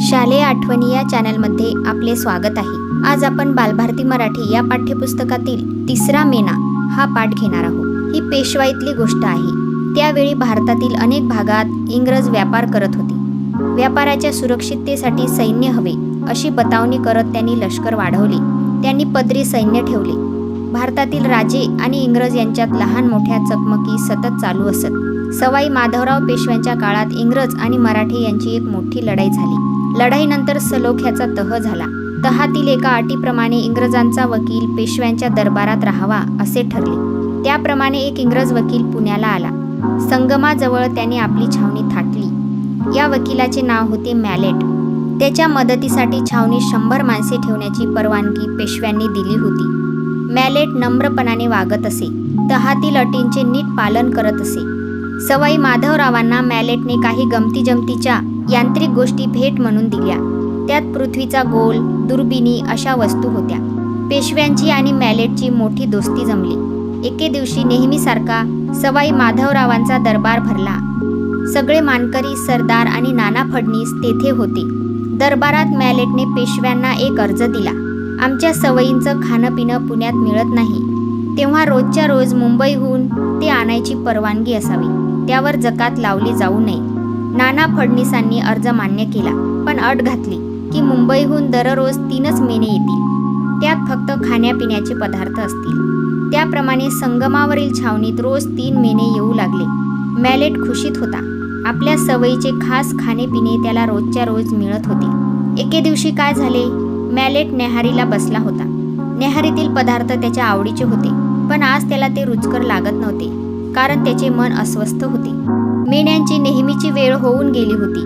शालेय आठवणी या चॅनलमध्ये आपले स्वागत आहे. आज आपण बालभारती मराठी या पाठ्यपुस्तकातील तिसरा मेना हा पाठ घेणार आहोत. ही पेशवाईतली गोष्ट आहे. त्यावेळी भारतातील अनेक भागात इंग्रज व्यापार करत होते. व्यापाराच्या सुरक्षिततेसाठी सैन्य हवे अशी बतावणी करत त्यांनी लष्कर वाढवले. त्यांनी पदरी सैन्य ठेवले. भारतातील राजे आणि इंग्रज यांच्यात लहान मोठ्या चकमकी सतत चालू असत. सवाई माधवराव पेशव्यांच्या काळात इंग्रज आणि मराठी यांची एक मोठी लढाई झाली. लढाईनंतर सलोख्याचा तह झाला. तहातील एका अटीप्रमाणे इंग्रजांचा वकील पेशव्यांच्या दरबारात राहावा असे ठरले. त्याप्रमाणे एक इंग्रज वकील पुण्याला आला. संगमाजवळ त्याने आपली छावणी थाटली. या वकिलाचे नाव होते मॅलेट. त्याच्या मदतीसाठी छावणी शंभर माणसे ठेवण्याची परवानगी पेशव्यांनी दिली होती. मॅलेट नम्रपणाने वागत असे. तहातील अटींचे नीट पालन करत असे. सवाई माधवरावांना मॅलेटने काही गमती जमतीच्या यांत्रिक गोष्टी भेट म्हणून दिल्या. त्यात पृथ्वीचा गोल दुर्बिणी अशा वस्तू होत्या. पेशव्यांची आणि मॅलेटची मोठी दोस्ती जमली. एके दिवशी नेहमीसारखा सवाई माधवरावांचा दरबार भरला. सगळे मानकरी सरदार आणि नाना फडणीस तेथे होते. दरबारात मॅलेटने पेशव्यांना एक अर्ज दिला. आमच्या सवयींचं खाणं पिणं पुण्यात मिळत नाही. तेव्हा रोजच्या रोज मुंबईहून ते आणायची परवानगी असावी. त्यावर जकात लावली जाऊ नये. नाना फडणीसांनी अर्ज मान्य केला पण अट घातली की मुंबईहून दररोज तीनच मेने येतील. त्यात फक्त खाण्यापिण्याचे पदार्थ असतील. त्याप्रमाणे संगमावरील छावणीत रोज तीन मेने येऊ लागले. मॅलेट खुशीत होता. आपल्या सवयीचे खास खाणेपिणे त्याला रोजच्या रोज मिळत होते. एके दिवशी काय झाले? मॅलेट नेहारीला बसला होता. नेहारीतील पदार्थ त्याच्या आवडीचे होते पण आज त्याला ते रुचकर लागत नव्हते. कारण त्याचे मन अस्वस्थ होते. मेण्यांची नेहमीची वेळ होऊन गेली होती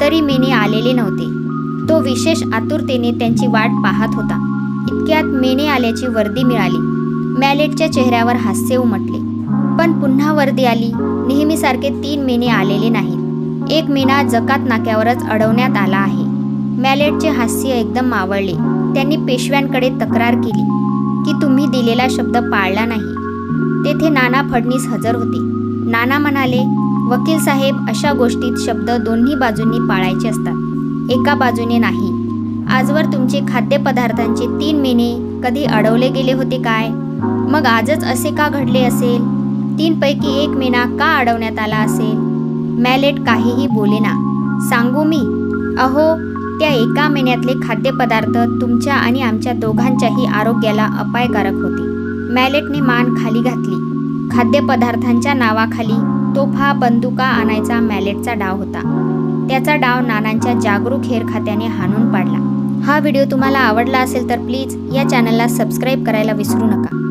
तरी मेणे आलेले नव्हते. तो विशेष आतुरतेने त्यांची वाट पाहत होता. इतक्यात मेणे आल्याची वर्दी मिळाली. मॅलेटच्या चेहऱ्यावर हास्य उमटले. पण पुन्हा वर्दी आली. नेहमीसारखे तीन मेणे आलेले नाहीत. एक मेणा जकात नाक्यावरच अडवण्यात आला आहे. मॅलेटचे हास्य एकदम मावळले. त्यांनी पेशव्यांकडे तक्रार केली की तुम्ही दिलेला शब्द पाळला नाही. तेथे नाना फडणीस हजर होते. नाना म्हणाले वकील साहेब अशा गोष्टीत शब्द दोन्ही बाजूंनी पाळायचे असतात. एका बाजूने नाही. आजवर तुमचे खाद्यपदार्थांचे तीन महिने कधी अडवले गेले होते काय? मग आजच असे का घडले असेल? तीनपैकी एक मेना का अडवण्यात आला असेल? मॅलेट काहीही बोलेना सांगू मी? अहो त्या एका महिन्यातले खाद्यपदार्थ तुमच्या आणि आमच्या दोघांच्याही आरोग्याला अपायकारक होते. मॅलेटने मान खाली घातली. खाद्यपदार्थांच्या नावाखाली तोफा बंदुका आणायचा मॅलेटचा डाव होता. त्याचा डाव नानांच्या जागरूक हेर खात्याने हाणून पाडला. हा व्हिडिओ तुम्हाला आवडला असेल तर प्लीज या चॅनलला सबस्क्राईब करायला विसरू नका.